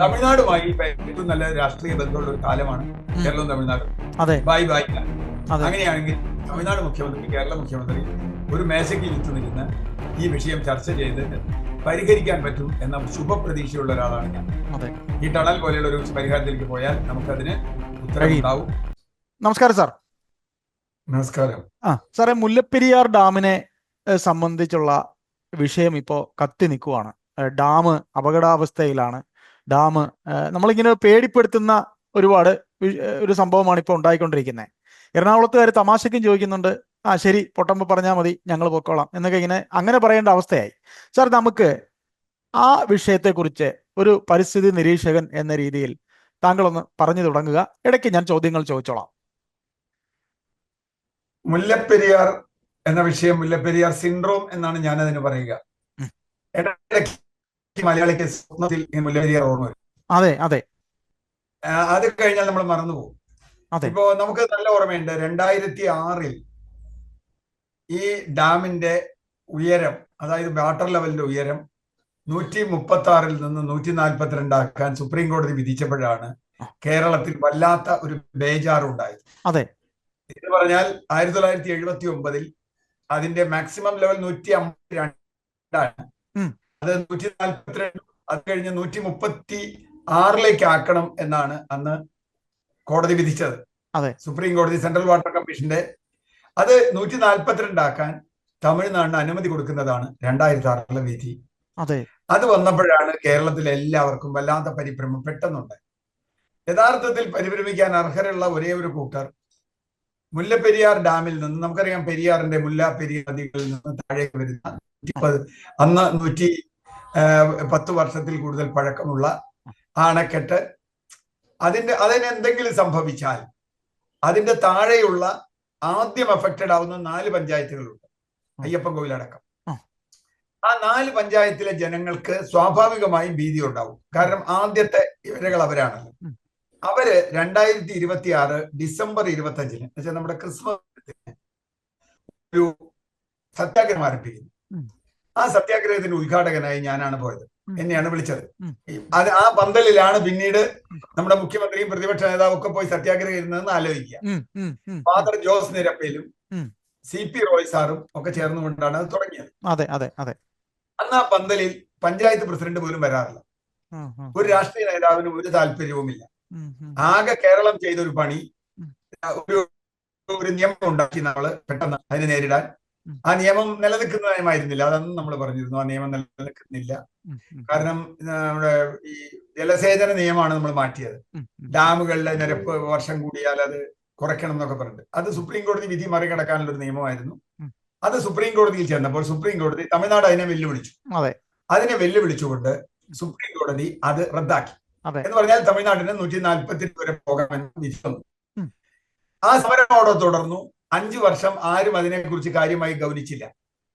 തമിഴ്നാടുമായി ഏറ്റവും നല്ല രാഷ്ട്രീയ ബന്ധമുള്ള ഒരു കാലമാണ് കേരളവും തമിഴ്നാടും. അതെ. Bye bye. അതെ. അങ്ങനെയാണെങ്കിൽ തമിഴ്നാട് മുഖ്യമന്ത്രി കേരള മുഖ്യമന്ത്രി ഒരു മേശയ്ക്ക് ചുറ്റുമിരുന്ന് ഈ വിഷയം ചർച്ച ചെയ്ത് പരിഹരിക്കാൻ പറ്റും എന്ന ശുഭപ്രതീക്ഷയുള്ള ഒരാളാണ് ഞാൻ. അതെ. ഈ ടണൽ പോലെയുള്ള ഒരു പരിഹാരത്തിലേക്ക് പോയാൽ നമുക്കതിന് ഉത്തരവുണ്ടാവും. നമസ്കാരം സാർ. നമസ്കാരം. ആ സാറേ മുല്ലപ്പെരിയാർ ഡാമിനെ സംബന്ധിച്ചുള്ള വിഷയം ഇപ്പോൾ കത്തി നിൽക്കുവാണ്. ഡാം അപകടാവസ്ഥയിലാണ്. ഡാം നമ്മളിങ്ങനെ പേടിപ്പെടുത്തുന്ന ഒരുപാട് ഒരു സംഭവമാണ് ഇപ്പോൾ ഉണ്ടായിക്കൊണ്ടിരിക്കുന്നത് എറണാകുളത്തുകാർ തമാശയ്ക്കും ചോദിക്കുന്നുണ്ട് ആ ശരി പൊട്ടമ്പ പറഞ്ഞാൽ മതി ഞങ്ങൾ പൊക്കോളാം എന്നൊക്കെ ഇങ്ങനെ അങ്ങനെ പറയേണ്ട അവസ്ഥയായി. സാർ നമുക്ക് ആ വിഷയത്തെക്കുറിച്ച് ഒരു പരിസ്ഥിതി നിരീക്ഷകൻ എന്ന രീതിയിൽ താങ്കളൊന്ന് പറഞ്ഞു തുടങ്ങുക. ഇടയ്ക്ക് ഞാൻ ചോദ്യങ്ങൾ ചോദിച്ചോളാം. മുല്ലപ്പെരിയാർ എന്ന വിഷയം മുല്ലപ്പെരിയാർ സിൻഡ്രോം എന്നാണ് ഞാൻ അതിന് പറയുക. ഇടയ്ക്ക് മലയാളിക്ക് സ്വപ്നത്തിൽ മുല്ലപ്പെരിയാർ ഓർമ്മ വരും. അതെ അതെ. അത് കഴിഞ്ഞാൽ നമ്മൾ മറന്നുപോകും. ഇപ്പോ നമുക്ക് നല്ല ഓർമ്മയുണ്ട്. രണ്ടായിരത്തി ആറിൽ ഈ ഡാമിന്റെ ഉയരം അതായത് വാട്ടർ ലെവലിന്റെ ഉയരം നൂറ്റി മുപ്പത്തി ആറിൽ നിന്ന് നൂറ്റി നാൽപ്പത്തിരണ്ട് ആക്കാൻ സുപ്രീം കോടതി വിധിച്ചപ്പോഴാണ് കേരളത്തിൽ വല്ലാത്ത ഒരു ബേജാറുണ്ടായത് അതെ. എന്ന് പറഞ്ഞാൽ ആയിരത്തി തൊള്ളായിരത്തി എഴുപത്തി ഒമ്പതിൽ അതിന്റെ മാക്സിമം ലെവൽ നൂറ്റി അമ്പത്തി രണ്ടാണ്. അത് നൂറ്റി നാൽപ്പത്തിരണ്ട് അത് കഴിഞ്ഞ് നൂറ്റി മുപ്പത്തി ആറിലേക്ക് ആക്കണം എന്നാണ് അന്ന് കോടതി വിധിച്ചത്. സുപ്രീം കോടതി സെൻട്രൽ വാട്ടർ കമ്മീഷന്റെ അത് നൂറ്റി നാൽപ്പത്തിരണ്ട് ആക്കാൻ തമിഴ്നാടിന് അനുമതി കൊടുക്കുന്നതാണ് രണ്ടായിരത്തി ആറിലെ വിധി. അതെ. വന്നപ്പോഴാണ് കേരളത്തിലെ എല്ലാവർക്കും വല്ലാത്ത പരിഭ്രമം പെട്ടെന്നുണ്ട് യഥാർത്ഥത്തിൽ പരിഭ്രമിക്കാൻ അർഹരുള്ള ഒരേ ഒരു കൂട്ടർ മുല്ലപ്പെരിയാർ ഡാമിൽ നിന്ന് നമുക്കറിയാം പെരിയാറിന്റെ മുല്ല പെരിയാർ നദികളിൽ നിന്ന് താഴേക്ക് വരുന്ന അന്ന് നൂറ്റി പത്ത് വർഷത്തിൽ കൂടുതൽ പഴക്കമുള്ള അണക്കെട്ട് അതിന്റെ അതിനെന്തെങ്കിലും സംഭവിച്ചാൽ അതിന്റെ താഴെയുള്ള ആദ്യം അഫക്റ്റഡ് ആവുന്ന നാല് പഞ്ചായത്തുകളുണ്ട് അയ്യപ്പൻ കോവിലടക്കം ആ. നാല് പഞ്ചായത്തിലെ ജനങ്ങൾക്ക് സ്വാഭാവികമായും ഭീതി ഉണ്ടാവും കാരണം ആദ്യത്തെ ഇവരകൾ അവരാണല്ലോ അവർ രണ്ടായിരത്തി ഇരുപത്തി ആറ് ഡിസംബർ ഇരുപത്തി അഞ്ചിന് നമ്മുടെ ക്രിസ്മസ് ഒരു സത്യാഗ്രഹം ആരംഭിക്കുന്നു. ആ സത്യാഗ്രഹത്തിന്റെ ഉദ്ഘാടകനായി ഞാനാണ് പോയത്. എന്നെയാണ് വിളിച്ചത്. അത് ആ പന്തലിലാണ് പിന്നീട് നമ്മുടെ മുഖ്യമന്ത്രിയും പ്രതിപക്ഷ നേതാവും ഒക്കെ പോയി സത്യാഗ്രഹം ഇരുന്നതെന്ന് ആലോചിക്കുക. ഫാദർ ജോസ് നിരപ്പയിലും. സി പി റോയ് സാറും ഒക്കെ ചേർന്നുകൊണ്ടാണ് അത് തുടങ്ങിയത്. അതെ അതെ അതെ. അന്ന് ആ പന്തലിൽ പഞ്ചായത്ത് പ്രസിഡന്റ് പോലും വരാറില്ല. ഒരു രാഷ്ട്രീയ നേതാവിനും ഒരു താല്പര്യവുമില്ല. ആകെ കേരളം ചെയ്തൊരു പണി ഒരു ഒരു നിയമം ഉണ്ടാക്കി നമ്മൾ പെട്ടെന്ന് അതിനെ നേരിടാൻ. ആ നിയമം നിലനിൽക്കുന്ന നയമായിരുന്നില്ല അതൊന്നും നമ്മൾ പറഞ്ഞിരുന്നു. ആ നിയമം നിലനിൽക്കുന്നില്ല. കാരണം നമ്മുടെ ഈ ജലസേചന നിയമമാണ് നമ്മൾ മാറ്റിയത്. ഡാമുകളിലെ നിരപ്പ് വർഷം കൂടിയാൽ അത് കുറയ്ക്കണം എന്നൊക്കെ പറഞ്ഞിട്ട്. അത് സുപ്രീം കോടതി വിധി മറികടക്കാനുള്ള ഒരു നിയമമായിരുന്നു. അത് സുപ്രീം കോടതിയിൽ ചെന്നപ്പോൾ സുപ്രീം കോടതി തമിഴ്നാട് അതിനെ വെല്ലുവിളിച്ചു. അതെ. അതിനെ വെല്ലുവിളിച്ചുകൊണ്ട് സുപ്രീം കോടതി അത് റദ്ദാക്കി. എന്ന് പറഞ്ഞാൽ തമിഴ്നാടിന് നൂറ്റി നാൽപ്പത്തി വരെ പോകാമെന്ന് വിധി വന്നു. ആ സമരമോടെ തുടർന്നു. അഞ്ചു വർഷം ആരും അതിനെക്കുറിച്ച് കാര്യമായി ഗൗനിച്ചില്ല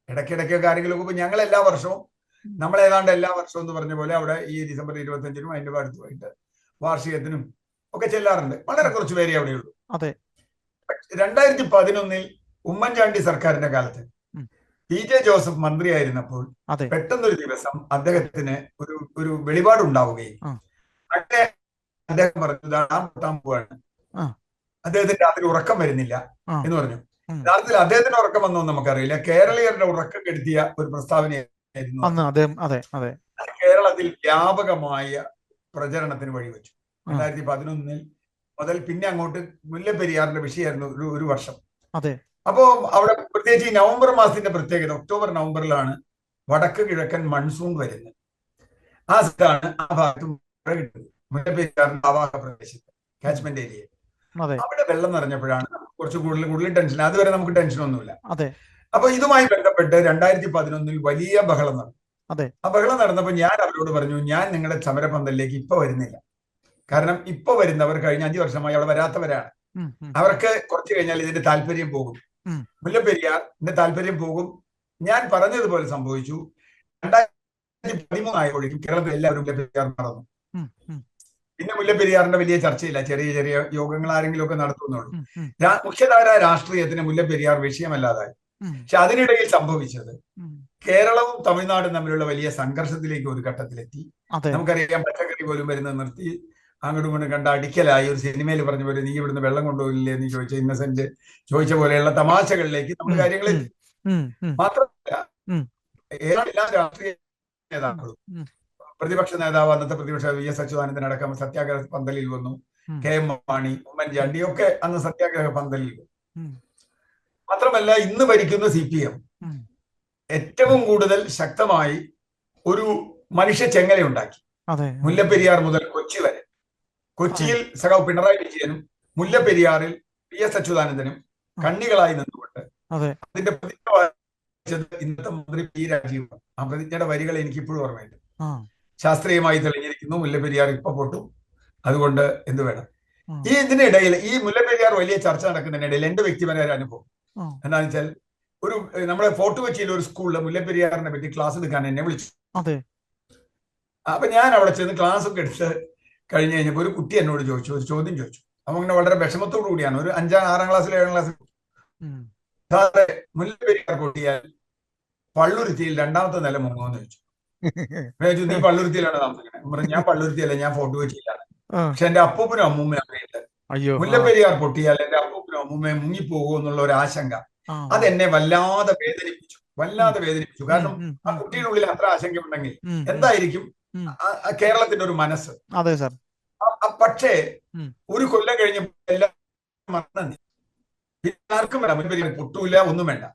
ഇടയ്ക്കിടയ്ക്കൊക്കെ ആരെങ്കിലും ഇപ്പൊ ഞങ്ങൾ എല്ലാ വർഷവും നമ്മൾ ഏതാണ്ട് എല്ലാ വർഷവും എന്ന് പറഞ്ഞ പോലെ അവിടെ ഈ ഡിസംബർ ഇരുപത്തഞ്ചിനും അതിന്റെ അടുത്തുമായിട്ട് വാർഷികത്തിനും ഒക്കെ ചെല്ലാറുണ്ട് വളരെ കുറച്ച് പേരെ അവിടെയുള്ളൂ രണ്ടായിരത്തി പതിനൊന്നിൽ ഉമ്മൻചാണ്ടി സർക്കാരിന്റെ കാലത്ത്. പി ജെ ജോസഫ് മന്ത്രിയായിരുന്നപ്പോൾ ആയിരുന്നപ്പോൾ പെട്ടെന്നൊരു ദിവസം അദ്ദേഹത്തിന് ഒരു ഒരു വെളിപാടുണ്ടാവുകയും ആ. അങ്ങനെ അദ്ദേഹം പറഞ്ഞു പൊട്ടാൻ പോവാണ് ആ. അദ്ദേഹത്തിന് രാത്രി ഉറക്കം വരുന്നില്ല എന്ന് പറഞ്ഞു. യഥാർത്ഥത്തിൽ അദ്ദേഹത്തിന് ഉറക്കം വന്നോ നമുക്കറിയില്ല. കേരളീയരുടെ ഉറക്കം കെടുത്തിയ ഒരു പ്രസ്താവനയായിരുന്നു കേരളത്തിൽ വ്യാപകമായ പ്രചരണത്തിന് വഴിവെച്ചു. വെച്ചു രണ്ടായിരത്തി പതിനൊന്നിൽ മുതൽ പിന്നെ അങ്ങോട്ട് മുല്ലപ്പെരിയാറിന്റെ വിഷയമായിരുന്നു ഒരു ഒരു വർഷം. അപ്പോ അവിടെ പ്രത്യേകിച്ച് ഈ നവംബർ മാസത്തിന്റെ പ്രത്യേകത ഒക്ടോബർ നവംബറിലാണ് വടക്ക് കിഴക്കൻ മൺസൂൺ വരുന്നത്. ആ സ്ഥലമാണ് ആ ഭാഗത്ത് മുല്ലപ്പെരിയാറിന്റെ ആവാഹ പ്രദേശത്ത് കാച്ച്മെന്റ് ഏരിയ അതെ അവിടെ വെള്ളം നിറഞ്ഞപ്പോഴാണ് കുറച്ച് കൂടുതൽ കൂടുതൽ ടെൻഷൻ. അതുവരെ നമുക്ക് ടെൻഷനൊന്നുമില്ല അതെ. അപ്പൊ ഇതുമായി ബന്ധപ്പെട്ട് രണ്ടായിരത്തി പതിനൊന്നിൽ വലിയ ബഹളം നടന്നു. അതെ. ആ ബഹളം നടന്നപ്പോൾ ഞാൻ അവരോട് പറഞ്ഞു ഞാൻ നിങ്ങളുടെ സമരപന്തലിലേക്ക് ഇപ്പൊ വരുന്നില്ല. കാരണം ഇപ്പൊ വരുന്നവർ കഴിഞ്ഞ അഞ്ചു വർഷമായി അവിടെ വരാത്തവരാണ്. അവർക്ക് കുറച്ച് കഴിഞ്ഞാൽ ഇതിന്റെ താല്പര്യം പോകും. മുല്ലപ്പെരിയാർ എന്റെ താല്പര്യം പോകും. ഞാൻ പറഞ്ഞതുപോലെ സംഭവിച്ചു. രണ്ടായിരത്തി പതിമൂന്നായപ്പോഴേക്കും കേരളത്തിൽ എല്ലാവരും മുല്ലപ്പെരിയാർ മറന്നു ഉം, പിന്നെ മുല്ലപ്പെരിയാറിന്റെ വലിയ ചർച്ചയില്ല. ചെറിയ ചെറിയ യോഗങ്ങൾ ആരെങ്കിലും ഒക്കെ നടത്തുന്നുള്ളൂ. മുഖ്യധാര രാഷ്ട്രീയത്തിന് മുല്ലപ്പെരിയാർ വിഷയമല്ലാതായി. പക്ഷെ അതിനിടയിൽ സംഭവിച്ചത് കേരളവും തമിഴ്നാടും തമ്മിലുള്ള വലിയ സംഘർഷത്തിലേക്ക് ഒരു ഘട്ടത്തിലെത്തി. നമുക്കറിയാം പച്ചക്കറി പോലും വരുന്നത് നിർത്തി. അങ്ങോട്ടും ഇങ്ങോട്ടും കണ്ട അടിക്കലായി. ഒരു സിനിമയിൽ പറഞ്ഞ പോലെ നീ ഇവിടുന്ന് വെള്ളം കൊണ്ടുപോയില്ലേ എന്ന് ചോദിച്ച ഇന്നസെന്റ് ചോദിച്ച പോലെയുള്ള തമാശകളിലേക്ക് നമ്മൾ ഉം, മാത്രമല്ല ഉം. ഏതാണ്ട് എല്ലാ രാഷ്ട്രീയ നേതാക്കളും. പ്രതിപക്ഷ നേതാവ് അന്നത്തെ പ്രതിപക്ഷ വി എസ് അച്യുതാനന്ദൻ അടക്കം സത്യാഗ്രഹ പന്തലിൽ വന്നു. കെ എം മാണി ഉമ്മൻചാണ്ടി ഒക്കെ അന്ന് സത്യാഗ്രഹ പന്തലിൽ വന്നു. മാത്രമല്ല ഇന്ന് ഭരിക്കുന്ന സി പി എം ഏറ്റവും കൂടുതൽ ശക്തമായി ഒരു മനുഷ്യ ചെങ്ങലയുണ്ടാക്കി അതെ. മുല്ലപ്പെരിയാർ മുതൽ കൊച്ചി വരെ. കൊച്ചിയിൽ സഖാവ് പിണറായി വിജയനും മുല്ലപ്പെരിയാറിൽ പി എസ് അച്യുതാനന്ദനും കണ്ണികളായി നിന്നുകൊണ്ട് അതെ. അതിന്റെ പ്രതിജ്ഞ ഇന്നത്തെ മന്ത്രി പി രാജീവ്. ആ പ്രതിജ്ഞയുടെ വരികൾ എനിക്ക് ഇപ്പോഴും ഓർമ്മയുണ്ട് ശാസ്ത്രീയമായി തെളിഞ്ഞിരിക്കുന്നു. മുല്ലപ്പെരിയാർ ഇപ്പൊ പൊട്ടും. അതുകൊണ്ട് എന്ത് വേണം? ഈ ഇതിനിടയിൽ ഈ മുല്ലപ്പെരിയാർ വലിയ ചർച്ച നടക്കുന്നതിനിടയിൽ എന്റെ വ്യക്തിപരമായ അനുഭവം. എന്താണെന്ന് വെച്ചാൽ ഒരു നമ്മുടെ ഫോർട്ട് കൊച്ചിയിൽ ഒരു സ്കൂളിൽ മുല്ലപ്പെരിയാറിനെ പറ്റി ക്ലാസ് എടുക്കാൻ എന്നെ വിളിച്ചു. അപ്പൊ ഞാൻ അവിടെ ചെന്ന് ക്ലാസ് ഒക്കെ എടുത്ത് കഴിഞ്ഞ് കഴിഞ്ഞപ്പോൾ ഒരു കുട്ടി എന്നോട് ചോദിച്ചു ഒരു ചോദ്യം ചോദിച്ചു. അപ്പൊ അങ്ങനെ വളരെ വിഷമത്തോടു കൂടിയാണ്. ഒരു അഞ്ചാം ആറാം ക്ലാസ്സിൽ ഏഴാം ക്ലാസ്സിൽ. സാറേ മുല്ലപ്പെരിയാർ പൊട്ടിയാൽ പള്ളുരുത്തിയിൽ രണ്ടാമത്തെ നില മുങ്ങുമെന്ന് ചോദിച്ചു. നീ പള്ളുരുത്തിയിലാണ് താമസിക്കുന്നത് ഞാൻ പള്ളുരുത്തിയല്ല ഞാൻ ഫോർട്ട് കൊച്ചിയിലാണ് പക്ഷെ എന്റെ അപ്പൂപ്പനും അമ്മൂമ്മയും അറിയില്ല അയ്യോ മുല്ലപ്പെരിയാർ പൊട്ടിയാൽ എന്റെ അപ്പൂപ്പനും അമ്മൂമ്മയും മുങ്ങിപ്പോകൂ എന്നുള്ള ഒരു ആശങ്ക. അതെന്നെ വല്ലാതെ വേദനിപ്പിച്ചു. വല്ലാതെ വേദനിപ്പിച്ചു. കാരണം ആ കുട്ടിയുടെ ഉള്ളിൽ അത്ര ആശങ്കയുണ്ടെങ്കിൽ ഉണ്ടെങ്കിൽ. എന്തായിരിക്കും? കേരളത്തിന്റെ ഒരു മനസ്സ്. അതെ സാർ. പക്ഷേ ഒരു കൊല്ലം കഴിഞ്ഞപ്പോൾ എല്ലാം മറന്നു. പിന്നെ ആർക്കും വേണ്ട. മുൻപരിയാർ പൊട്ടൂല ഒന്നും വേണ്ട.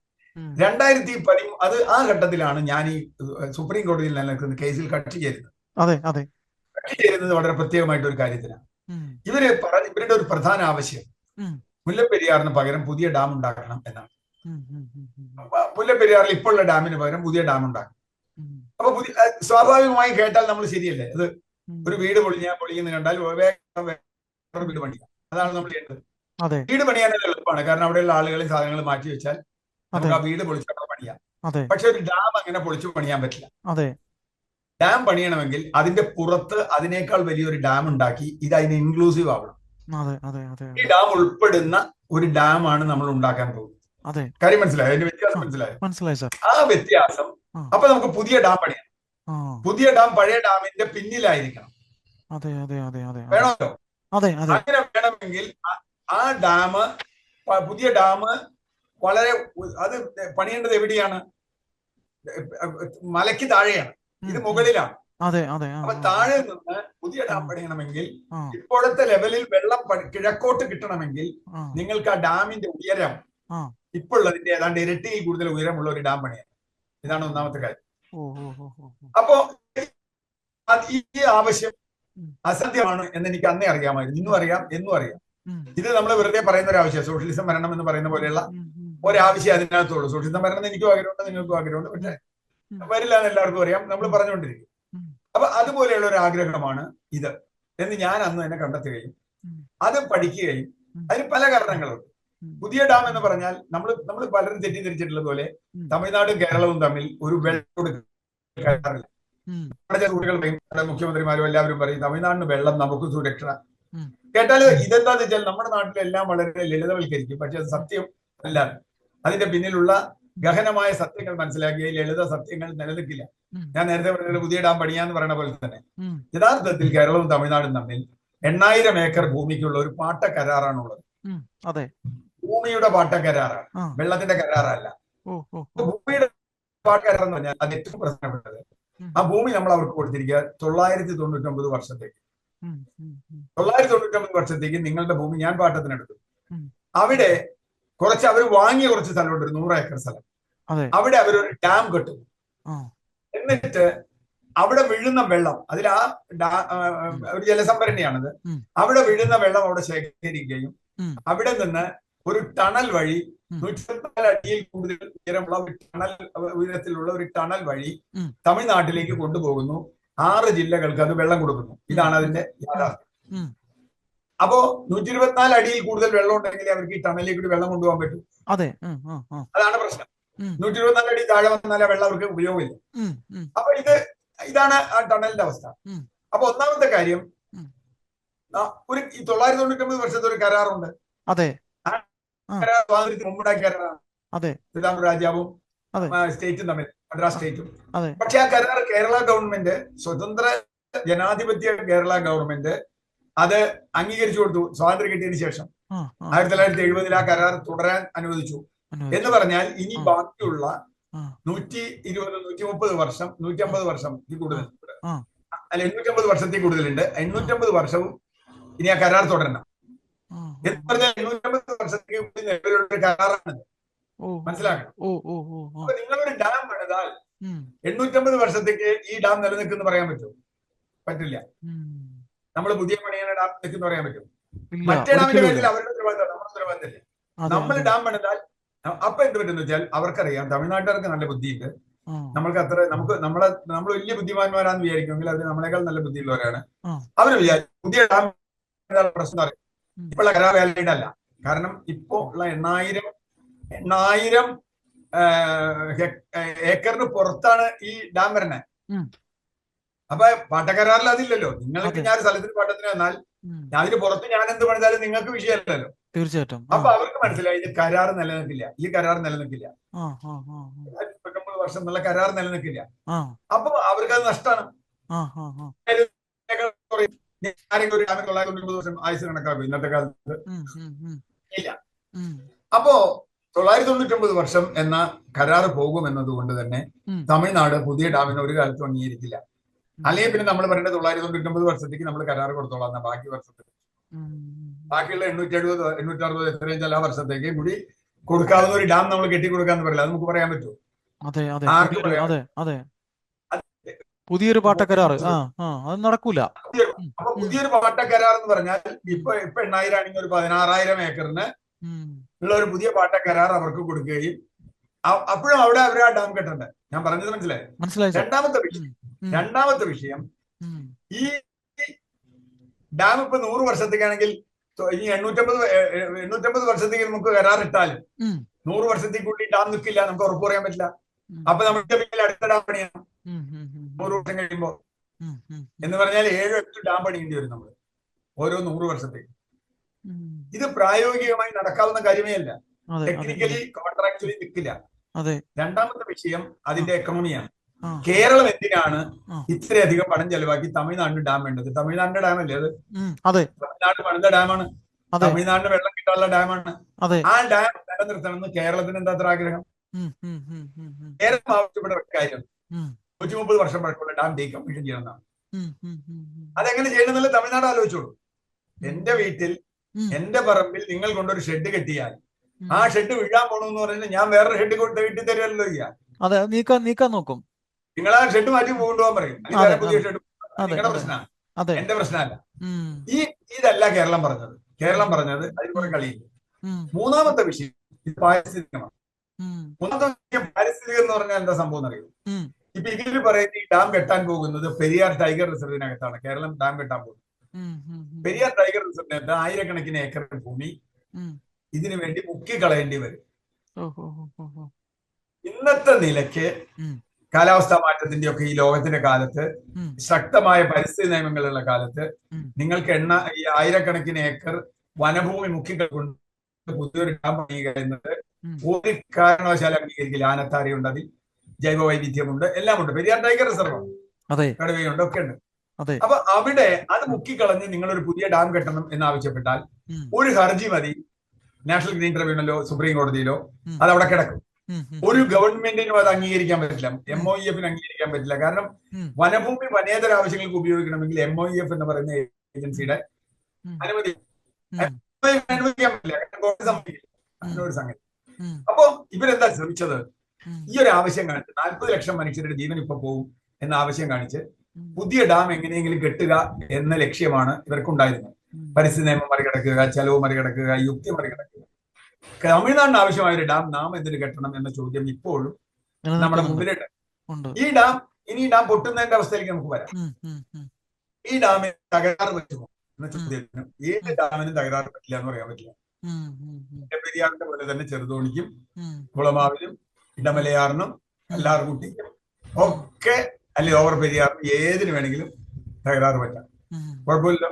രണ്ടായിരത്തി പതി അത് ആ ഘട്ടത്തിലാണ് ഞാൻ ഈ സുപ്രീം കോടതിയിൽ നിലനിൽക്കുന്ന കേസിൽ കക്ഷി ചേരുന്നത് അതെ അതെ. കക്ഷി ചേരുന്നത് വളരെ പ്രത്യേകമായിട്ട് ഒരു കാര്യത്തിലാണ് ഇവർ പറഞ്ഞ ഇവരുടെ ഒരു പ്രധാന ആവശ്യം മുല്ലപ്പെരിയാറിന് പകരം പുതിയ ഡാം ഉണ്ടാക്കണം എന്നാണ്. മുല്ലപ്പെരിയാറിൽ ഇപ്പോഴുള്ള ഡാമിന് പകരം പുതിയ ഡാം ഉണ്ടാക്കണം. അപ്പൊ പുതിയ സ്വാഭാവികമായി കേട്ടാൽ നമ്മൾ ശരിയല്ലേ? അത് ഒരു വീട് പൊളിഞ്ഞാൽ പൊളിയുന്ന കണ്ടാൽ വീട് പണിയാം. അതാണ് നമ്മൾ ചെയ്യേണ്ടത്. വീട് പണിയാനുള്ള എളുപ്പമാണ്. കാരണം അവിടെയുള്ള ആളുകളെയും സാധനങ്ങളും മാറ്റി വെച്ചാൽ നമുക്ക് ആ വീട് പൊളിച്ച പണിയാം. പക്ഷെ ഒരു ഡാം അങ്ങനെ പൊളിച്ചു പണിയാൻ പറ്റില്ല. അതെ. ഡാം പണിയണമെങ്കിൽ അതിന്റെ പുറത്ത് അതിനേക്കാൾ വലിയൊരു ഡാം ഉണ്ടാക്കി ഇത് അതിന് ഇൻക്ലൂസീവ് ആവണം. ഈ ഡാം ഉൾപ്പെടുന്ന ഒരു ഡാം ആണ് നമ്മൾ ഉണ്ടാക്കാൻ പോകുന്നത്. കാര്യം മനസ്സിലായോ? അതിന്റെ വ്യത്യാസം മനസ്സിലായോ? മനസ്സിലായി ആ വ്യത്യാസം. അപ്പൊ നമുക്ക് പുതിയ ഡാം പണിയാം. പുതിയ ഡാം പഴയ ഡാമിന്റെ പിന്നിലായിരിക്കണം. അതെ അതെ അതെ അതെ വേണമല്ലോ അങ്ങനെ വേണമെങ്കിൽ ആ ഡാം പുതിയ ഡാം വളരെ അത് പണിയേണ്ടത് എവിടെയാണ്? മലയ്ക്ക് താഴെയാണ്. ഇത് മുകളിലാണ്. അതെ അതെ ആ, അപ്പൊ താഴെ നിന്ന് പുതിയ ഡാം പണിയണമെങ്കിൽ ഇപ്പോഴത്തെ ലെവലിൽ വെള്ളം കിഴക്കോട്ട് കിട്ടണമെങ്കിൽ നിങ്ങൾക്ക് ആ ഡാമിന്റെ ഉയരം. ഇപ്പോഴുള്ളതിന്റെ ഏതാണ്ട് ഇരട്ടിയിൽ കൂടുതൽ ഉയരമുള്ള ഒരു ഡാം പണിയാണ് ഇതാണ് ഒന്നാമത്തെ കാര്യം. അപ്പോ ഈ ആവശ്യം അസത്യമാണ് അസാധ്യമാണ് എന്ന് എനിക്ക് അന്നേ അറിയാമായിരുന്നു. ഇന്നും അറിയാം എന്നും അറിയാം. ഇത് നമ്മൾ വെറുതെ പറയുന്ന ഒരു ആവശ്യം സോഷ്യലിസം വരണം എന്ന് പറയുന്ന പോലെയുള്ള ഒരാവശ്യം അതിനകത്തുള്ളൂ. വരണം എന്ന് എനിക്കും ആഗ്രഹമുണ്ട് നിങ്ങൾക്കും ആഗ്രഹമുണ്ട്. പക്ഷെ. വരില്ല എന്ന് എല്ലാവർക്കും അറിയാം. നമ്മൾ പറഞ്ഞുകൊണ്ടിരിക്കും. അപ്പൊ അതുപോലെയുള്ള ഒരു ആഗ്രഹമാണ് ഇത്. എന്ന് ഞാൻ അന്ന് തന്നെ കണ്ടെത്തുകയും അത് പഠിക്കുകയും. അതിന് പല കാരണങ്ങളുണ്ട്. പുതിയ ഡാം എന്ന് പറഞ്ഞാൽ നമ്മൾ നമ്മൾ പലരും തെറ്റിദ്ധരിച്ചിട്ടുള്ളത് പോലെ തമിഴ്നാടും കേരളവും തമ്മിൽ ഒരു വെള്ളം നമ്മുടെ ചില സുഹൃത്തുക്കൾ മുഖ്യമന്ത്രിമാരും എല്ലാവരും പറയും തമിഴ്നാടിന് വെള്ളം നമുക്ക് സുരക്ഷ. കേട്ടാൽ കേട്ടാൽ ഇതെന്താന്ന് വെച്ചാൽ നമ്മുടെ നാട്ടിലെല്ലാം വളരെ ലളിതവൽക്കരിക്കും. പക്ഷെ അത് സത്യം അല്ല. അതിന്റെ പിന്നിലുള്ള ഗഹനമായ സത്യങ്ങൾ മനസ്സിലാക്കിയ ലളിത സത്യങ്ങൾ നിലനിൽക്കില്ല. ഞാൻ നേരത്തെ പറഞ്ഞത് പുതിയ ഡാം പണിയാന്ന് പറയുന്ന പോലെ തന്നെ. യഥാർത്ഥത്തിൽ കേരളവും തമിഴ്നാടും തമ്മിൽ എണ്ണായിരം ഏക്കർ ഭൂമിക്കുള്ള ഒരു പാട്ട കരാറാണുള്ളത് ഉള്ളത് അതെ. ഭൂമിയുടെ പാട്ട കരാറാണ് വെള്ളത്തിന്റെ കരാറല്ല. ഭൂമിയുടെ പാട്ട കരാർ എന്ന് പറഞ്ഞാൽ അത് ഏറ്റവും പ്രധാനപ്പെട്ടത്. ആ ഭൂമി നമ്മൾ അവർക്ക് കൊടുത്തിരിക്കുക തൊള്ളായിരത്തി തൊണ്ണൂറ്റി ഒമ്പത് വർഷത്തേക്ക് തൊള്ളായിരത്തി തൊണ്ണൂറ്റി ഒമ്പത് വർഷത്തേക്ക് നിങ്ങളുടെ ഭൂമി ഞാൻ പാട്ടത്തിനെടുത്തു. അവിടെ കുറച്ച് അവർ വാങ്ങിയ കുറച്ച് സ്ഥലമുണ്ട് ഒരു നൂറ് ഏക്കർ സ്ഥലം. അവിടെ അവരൊരു ഡാം കെട്ടും. എന്നിട്ട് അവിടെ വീഴുന്ന വെള്ളം അതിൽ ആ ഒരു ജലസംഭരണിയാണത്. അവിടെ വീഴുന്ന വെള്ളം അവിടെ ശേഖരിക്കുകയും. അവിടെ നിന്ന് ഒരു ടണൽ വഴി നൂറ്റിപ്പത്തിനാല് അടിയിൽ കൂടുതൽ ഉയരമുള്ള ഒരു ടണൽ ഉയരത്തിലുള്ള ഒരു ടണൽ വഴി. തമിഴ്നാട്ടിലേക്ക് കൊണ്ടുപോകുന്നു. ആറ് ജില്ലകൾക്ക് അത് വെള്ളം കൊടുക്കുന്നു. ഇതാണ് അതിന്റെ യാഥാർത്ഥ്യം. അപ്പോ നൂറ്റി ഇരുപത്തിനാല് അടിയിൽ കൂടുതൽ വെള്ളം ഉണ്ടെങ്കിൽ അവർക്ക് ഈ ടണലിലേക്ക് കൂടി വെള്ളം കൊണ്ടുപോകാൻ പറ്റും. അതെ. അതാണ് പ്രശ്നം. നൂറ്റി ഇരുപത്തിനാല് അടി താഴെ വന്നാൽ ആ വെള്ളം അവർക്ക് ഉപയോഗമില്ല. അപ്പൊ ഇത് ഇതാണ് ആ ടണലിന്റെ അവസ്ഥ. അപ്പൊ ഒന്നാമത്തെ കാര്യം ഒരു ഈ തൊള്ളായിരത്തി തൊണ്ണൂറ്റി ഒമ്പത് വർഷത്തെ ഒരു കരാറുണ്ട് അതെ സ്വാതന്ത്ര്യത്തിന് മുമ്പുണ്ടാക്കിയ കരാറാണ്. അതെ. ശ്രീരാമ രാജാവും. സ്റ്റേറ്റും തമ്മിൽ മദ്രാസ് സ്റ്റേറ്റും. പക്ഷെ ആ കരാർ കേരള ഗവൺമെന്റ് സ്വതന്ത്ര ജനാധിപത്യ കേരള ഗവൺമെന്റ് അത് അംഗീകരിച്ചു കൊടുത്തു സ്വാതന്ത്ര്യം കിട്ടിയതിനു ശേഷം. ആയിരത്തി തൊള്ളായിരത്തി എഴുപതിൽ ആ കരാർ തുടരാൻ അനുവദിച്ചു. എന്ന് പറഞ്ഞാൽ ഇനി ബാക്കിയുള്ള. നൂറ്റി ഇരുപത് നൂറ്റി മുപ്പത് വർഷം നൂറ്റി അമ്പത് വർഷം കൂടുതൽ അല്ല അല്ല എണ്ണൂറ്റമ്പത് വർഷത്തിൽ കൂടുതലുണ്ട്. എണ്ണൂറ്റമ്പത് വർഷവും ഇനി ആ കരാർ തുടരണം. എന്ന് പറഞ്ഞാൽ എണ്ണൂറ്റമ്പത് വർഷത്തേക്ക് കൂടി നിലവിലുള്ള കരാറാണ് മനസ്സിലാക്കണം അപ്പൊ നിങ്ങളൊരു ഡാം പണിതാൽ എണ്ണൂറ്റമ്പത് വർഷത്തേക്ക് ഈ ഡാം നിലനിൽക്കുന്നു പറയാൻ പറ്റുമോ? പറ്റില്ല. നമ്മൾ പുതിയ പണിയാണ് ഡാം നിൽക്കുന്ന പറയാൻ പറ്റും. മറ്റേ ഡാമിന്റെ പേരിൽ അവരുടെ ഉത്തരവാദിത്തം നമ്മുടെ ഉത്തരവാദിത്തമില്ല നമ്മൾ ഡാം പണിതാൽ അപ്പൊ എന്ത് പറ്റുന്ന വെച്ചാൽ അവർക്കറിയാം തമിഴ്നാട്ടുകാർക്ക് നല്ല ബുദ്ധിയുണ്ട്. ഉണ്ട് നമ്മൾക്ക് അത്ര നമുക്ക് നമ്മളെ നമ്മൾ വലിയ ബുദ്ധിമാന്മാരാന്ന് വിചാരിക്കുമെങ്കിൽ അവർ നമ്മളെക്കാൾ നല്ല ബുദ്ധിയുള്ളവരാണ്. അവർ വിചാരിക്കും പുതിയ ഡാം പ്രശ്നം അറിയാം ഇപ്പോഴുള്ള കരാ കരാർ വാലിഡ് അല്ല. കാരണം ഇപ്പോ ഉള്ള എണ്ണായിരം എണ്ണായിരം ഏക്കറിന് പുറത്താണ് ഈ ഡാം ഉം. അപ്പൊ പാട്ടക്കരാറിൽ അതില്ലല്ലോ. നിങ്ങൾക്ക് ഞാൻ സ്ഥലത്തിന് പാട്ടത്തിന് വന്നാൽ ഉം, പുറത്ത് ഞാൻ എന്ത് പറഞ്ഞാലും നിങ്ങൾക്ക് വിഷയമല്ലല്ലോ. തീർച്ചയായിട്ടും. അപ്പൊ അവർക്ക് മനസ്സിലായി ഇത് കരാർ നിലനിൽക്കില്ല. ഈ കരാർ നിലനിൽക്കില്ല. മുപ്പത്തൊമ്പത് വർഷം എന്നുള്ള കരാർ നിലനിൽക്കില്ല അപ്പൊ അവർക്ക് അത് നഷ്ടമാണ്. ആരെങ്കിലും ഒരു ഡാമിന് തൊള്ളായിരത്തി തൊണ്ണൂറ് വർഷം ആയുസ് കണക്കാക്കും ഇന്നത്തെ കാലത്ത്. ഇല്ല. അപ്പോ തൊള്ളായിരത്തി തൊണ്ണൂറ്റൊമ്പത് വർഷം എന്ന കരാർ പോകും എന്നതുകൊണ്ട് തന്നെ തമിഴ്നാട് പുതിയ ഡാമിന് ഒരു കാലത്തും അംഗീകരിക്കില്ല. അല്ലെങ്കിൽ പിന്നെ നമ്മൾ പറയുന്നത് തൊള്ളായിരത്തി തൊണ്ണൂറ്റൊമ്പത് വർഷത്തേക്ക് നമ്മൾ കരാർ കൊടുത്തോളാം ബാക്കി വർഷത്തേക്ക്. ബാക്കിയുള്ള എണ്ണൂറ്റി എഴുപത് എണ്ണൂറ്റി അറുപത് എത്രയും ചില വർഷത്തേക്ക് കൂടി കൊടുക്കാവുന്ന ഒരു ഡാം നമ്മൾ കെട്ടി കൊടുക്കാന്ന് പറയില്ല? അത് നമുക്ക് പറയാൻ പറ്റുമോ? അതെ അതെ? അതെ അതെ. പുതിയൊരു ആ അത് നടക്കൂല. പുതിയൊരു പാട്ടക്കരാർ കരാർ എന്ന് പറഞ്ഞാൽ ഇപ്പൊ ഇപ്പൊ എണ്ണായിരം ആണെങ്കിൽ ഒരു പതിനാറായിരം ഏക്കറിന് ഉള്ള ഒരു പുതിയ പാട്ടക്കരാർ കരാർ അവർക്ക് കൊടുക്കുകയും അപ്പോഴും അവിടെ അവർ ആ ഡാം കെട്ടണ്ടേ? ഞാൻ പറഞ്ഞത് മനസ്സിലായി? മനസ്സിലായി രണ്ടാമത്തെ വിഷയം രണ്ടാമത്തെ വിഷയം ഈ ഡാം ഇപ്പൊ നൂറ് വർഷത്തേക്കാണെങ്കിൽ ഇനി എണ്ണൂറ്റമ്പത് എണ്ണൂറ്റമ്പത് വർഷത്തേക്ക് നമുക്ക് കരാറിട്ടാലും നൂറ് വർഷത്തേക്കുള്ളിൽ ഡാം നിൽക്കില്ല നമുക്ക് ഉറപ്പ് പറയാൻ പറ്റില്ല. അപ്പൊ നമ്മുടെ പിന്നിൽ അടുത്ത ഡാം പണിയണം. നൂറ് വർഷം കഴിയുമ്പോൾ എന്ന് പറഞ്ഞാൽ ഏഴ് എട്ട് ഡാം പണിയേണ്ടി വരും നമ്മൾ ഓരോ നൂറ് വർഷത്തേക്ക്. ഇത് പ്രായോഗികമായി നടക്കാവുന്ന കാര്യമേ അല്ല. ടെക്നിക്കലി കോൺട്രാക്ച്വലി നിൽക്കില്ല. രണ്ടാമത്തെ വിഷയം അതിന്റെ എക്കണോമിയാണ് കേരളം എന്തിനാണ് ഇത്രയധികം പണം ചെലവാക്കി തമിഴ്നാടിന് ഡാം വേണ്ടത്? തമിഴ്നാടിന്റെ ഡാം അല്ലേ അത്. തമിഴ്നാട് പണിത ഡാമാണ്. തമിഴ്നാടിന് വെള്ളം കിട്ടാനുള്ള ഡാമാണ്. ആ ഡാം നിലനിർത്തണമെന്ന് കേരളത്തിന് എന്താ അത്ര ആഗ്രഹം? കേരളം ആവശ്യപ്പെട്ട ഒരു കാര്യം. നൂറ്റി മുപ്പത് വർഷം പഴക്കമുള്ള ഡാം ഡീകമ്മീഷൻ ചെയ്യണമെന്നാണ്. അതെങ്ങനെ ചെയ്യണമെന്നല്ല തമിഴ്നാട് ആലോചിച്ചോളൂ. എന്റെ വീട്ടിൽ എന്റെ പറമ്പിൽ നിങ്ങൾ കൊണ്ടൊരു ഷെഡ് കെട്ടിയാൽ ആ ഷെഡ് വീഴാൻ പോണെന്ന് പറഞ്ഞാൽ ഞാൻ വേറൊരു ഷെഡ് കൊണ്ട് കെട്ടി തരുമല്ലോ ചെയ്യാം. അതെ നീക്കാൻ നീക്കാൻ നോക്കും. നിങ്ങൾ ആ ഷെഡ് മാറ്റി കൊണ്ടുപോകാൻ പറയും. പുതിയ. ഷെഡ് നിങ്ങളുടെ പ്രശ്നമാണ് എന്റെ പ്രശ്നമല്ല. ഈ ഇതല്ല കേരളം പറഞ്ഞത്. കേരളം പറഞ്ഞത് അതിൽ കുറെ കളിയില്ല. മൂന്നാമത്തെ വിഷയം ഇത് പാരിസ്ഥിതികമാണ്. മൂന്നാമത്തെ വിഷയം പാരിസ്ഥിതികം എന്ന് പറഞ്ഞാൽ എന്താ സംഭവം എന്നറിയോ. ഇപ്പൊ ഇതിൽ പറയുന്നത് ഈ ഡാം കെട്ടാൻ പോകുന്നത് പെരിയാർ ടൈഗർ റിസർവിനകത്താണ് കേരളം ഡാം കെട്ടാൻ പോകുന്നത്. പെരിയാർ ടൈഗർ റിസർവിനകത്ത് ആയിരക്കണക്കിന് ഏക്കർ ഭൂമി ഇതിനു വേണ്ടി മുക്കി കളയേണ്ടി വരും. ഇന്നത്തെ നിലയ്ക്ക്. കാലാവസ്ഥാ മാറ്റത്തിന്റെ ഒക്കെ ഈ ലോകത്തിന്റെ കാലത്ത് ശക്തമായ പരിസ്ഥിതി നിയമങ്ങളുള്ള കാലത്ത് നിങ്ങൾക്ക് എണ്ണ ഈ ആയിരക്കണക്കിന് ഏക്കർ വനഭൂമി മുക്കിക്കൊണ്ട് പുതിയൊരു ഡാം പണിയുക എന്നത്. ഒരു കാരണവശാലും അംഗീകരിക്കില്ല. ആനത്താരയുണ്ട് അതിൽ ജൈവ വൈവിധ്യമുണ്ട് എല്ലാം ഉണ്ട് പെരിയാർ ടൈഗർ റിസർവ്. കടുവയുണ്ട് ഒക്കെ ഉണ്ട്. അപ്പൊ അവിടെ അത് മുക്കിക്കളഞ്ഞ് നിങ്ങൾ ഒരു പുതിയ ഡാം കെട്ടണം എന്ന് ആവശ്യപ്പെട്ടാൽ ഒരു ഹർജി മതി. നാഷണൽ ഗ്രീൻ ട്രിബ്യൂണലോ സുപ്രീം കോടതിയിലോ. അത് അവിടെ കിടക്കും. ഒരു ഗവൺമെന്റിനും അത് അംഗീകരിക്കാൻ പറ്റില്ല. എം ഒ ഇ എഫിന് അംഗീകരിക്കാൻ പറ്റില്ല. കാരണം വനഭൂമി വനേതര ആവശ്യങ്ങൾക്ക് ഉപയോഗിക്കണമെങ്കിൽ എം ഒ ഇ എഫ് എന്ന് പറയുന്ന ഏജൻസിയുടെ അനുമതി. അനുവദിക്കാൻ പറ്റില്ല. സംഗതി. അപ്പോ ഇവരെന്താ ശ്രമിച്ചത്? ഈ ഒരു ആവശ്യം കാണിച്ച് നാൽപ്പത് ലക്ഷം മനുഷ്യരുടെ ജീവൻ ഇപ്പൊ പോകും എന്ന ആവശ്യം കാണിച്ച് പുതിയ ഡാം എങ്ങനെയെങ്കിലും കെട്ടുക എന്ന ലക്ഷ്യമാണ് ഇവർക്കുണ്ടായിരുന്നത്. പരിസ്ഥിതി നിയമം മറികടക്കുക ചെലവ് മറികടക്കുക യുക്തി മറികടക്കുക. തമിഴ്നാടിന് ആവശ്യമായ ഒരു ഡാം നാം എന്തിനു കെട്ടണം എന്ന ചോദ്യം ഇപ്പോഴും നമ്മുടെ മുമ്പിലിട്ട് മുമ്പിലുണ്ട് ഈ ഡാം ഇനി ഈ ഡാം പൊട്ടുന്നതിന്റെ അവസ്ഥയിലേക്ക് നമുക്ക് വരാം. ഈ ഡാമിന് തകരാറ് പറ്റുമോ എന്ന ചോദ്യത്തിന് ഏത് ഡാമിനും തകരാറ് പറ്റില്ല എന്ന് പറയാൻ പറ്റില്ല. പെരിയാറിന്റെ പോലെ തന്നെ ചെറുതോണിക്കും. കുളമാവിലും ഇടമലയാറിനും അല്ലാർകുട്ടിക്കും ഒക്കെ അല്ലെ ഓവർ പെരിയാറിനും ഏതിനു വേണമെങ്കിലും തകരാറ് പറ്റാം. കുഴപ്പമില്ല.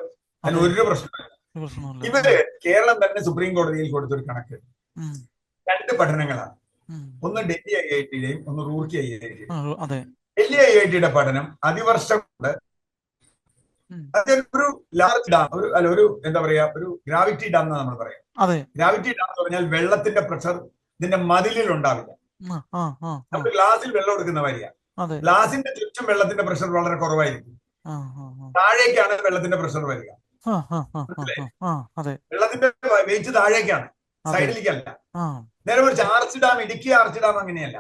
അതിന് ഒരു പ്രശ്നമില്ല ഇവർ കേരളം തന്നെ സുപ്രീം കോടതിയിൽ കൊടുത്തൊരു കണക്ക്. രണ്ട് പഠനങ്ങളാണ്. ഒന്ന് ഡൽഹി ഐ ഐ ടിയുടെയും ഒന്ന് Roorkee I I T Delhi I I ടിയുടെ പഠനം അതിവർഷം കൊണ്ട്. ഒരു ലാർജ് ഡാം ഒരു അല്ല ഒരു എന്താ പറയാ ഒരു ഗ്രാവിറ്റി ഡാം എന്ന് നമ്മൾ പറയാം. ഗ്രാവിറ്റി ഡാം എന്ന് പറഞ്ഞാൽ വെള്ളത്തിന്റെ പ്രഷർ ഇതിന്റെ മതിലിൽ ഉണ്ടാവില്ല. നമ്മൾ ഗ്ലാസിൽ വെള്ളം എടുക്കുന്ന വരിക ഗ്ലാസിന്റെ ചുറ്റും വെള്ളത്തിന്റെ പ്രഷർ വളരെ കുറവായിരിക്കും. താഴേക്കാണ് വെള്ളത്തിന്റെ പ്രഷർ വരിക. വെള്ളത്തിന്റെ വെയിറ്റ് താഴേക്കാണ്. സൈഡിലേക്കല്ല. നേരെ മറിച്ച് arch dam Idukki arch dam അങ്ങനെയല്ല.